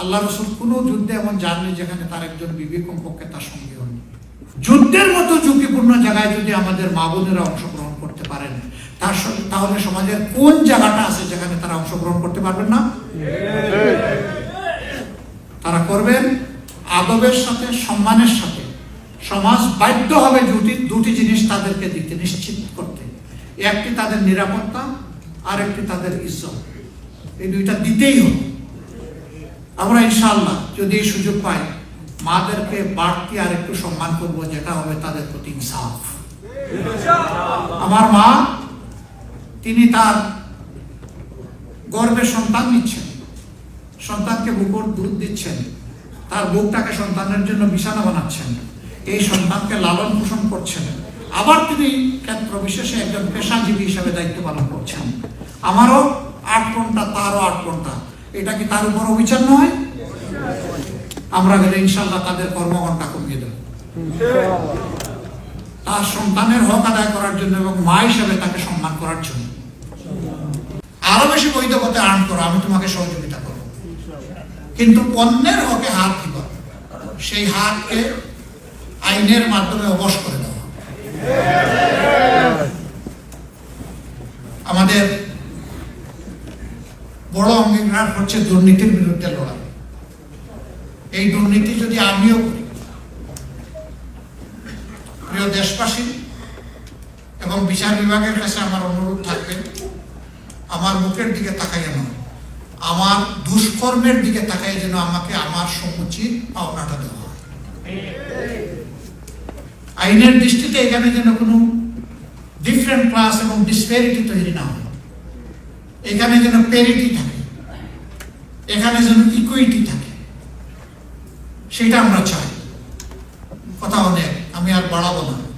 আল্লাহ রসুল কোনো যুদ্ধে এমন যাননি যেখানে তার একজন বিবি কমপক্ষে তার সঙ্গে হননি। যুদ্ধের মতো ঝুঁকিপূর্ণ জায়গায় যদি আমাদের মা বোনেরা অংশগ্রহণ করতে পারেন, তার সঙ্গে তাহলে সমাজের কোন জায়গাটা আছে যেখানে তারা অংশগ্রহণ করতে পারবেন না? তারা করবেন আদবের সাথে, সম্মানের সাথে। সমাজ বাধ্য হবে দুটি দুটি জিনিস তাদেরকে দিতে, নিশ্চিত করতে। একটি তাদের নিরাপত্তা আর একটি তাদের ইজ্জত। এই দুইটা দিতেই হবে। আমরা ইনশাআল্লাহ যদি এই সুযোগ পাই, মাদেরকে বাড়তি আর একটু সম্মান করব যেটা হবে তাদের প্রতি ইনসাফ। আমার মা, তিনি তার গর্ভের সন্তান নিচ্ছেন। সন্তানকে বুকুর দুধ দিচ্ছেন। তার বুকটাকে সন্তানের জন্য বিছানা বানাচ্ছেন। এই সন্তানকে লালন পোষণ করছেন। আবার তিনি ক্ষেত্র বিশেষে একজন পেশাজীবী হিসাবে দায়িত্ব পালন করছেন। আমারও আট ঘণ্টা, তারও আট ঘণ্টা। এটা কি তার উপর অবিচার নয়? আমরা গেলে ইনশাল্লাহ তাদের কর্মঘণ্টা কমিয়ে দেব। তার সন্তানের হক আদায় করার জন্য এবং মা হিসেবে তাকে সম্মান করার জন্য। আরও বেশি বৈধ পথে আর্ন করো, আমি তোমাকে সহযোগিতা করব। কিন্তু পণ্যের হকে হাত দিব সেই হাতকে আইনের মাধ্যমে অবশ করে দেওয়া আমাদের বড় অঙ্গীকার হচ্ছে দুর্নীতির বিরুদ্ধে লড়াই। এই দুর্নীতি যদি আমিও করি, প্রিয় দেশবাসী, এবং বিচার বিভাগের কাছে আমার অনুরোধ থাকবে, আমার মুখের দিকে তাকাইয়া নয় আমার দুষ্কর্মের দিকে তাকাই যেন আমাকে আমার সমুচিত পাওনাটা দেওয়া হয়। আইনের দৃষ্টিতে এখানে যেন কোনো ডিফারেন্ট ক্লাস এবং ডিসপেরিটি তৈরি না হয়। এখানে যেন পেরিটি থাকে। এখানে যেন ইকুইটি থাকে। সেটা আমরা চাই। কথা অনেক, আমি আর বাড়াবো না।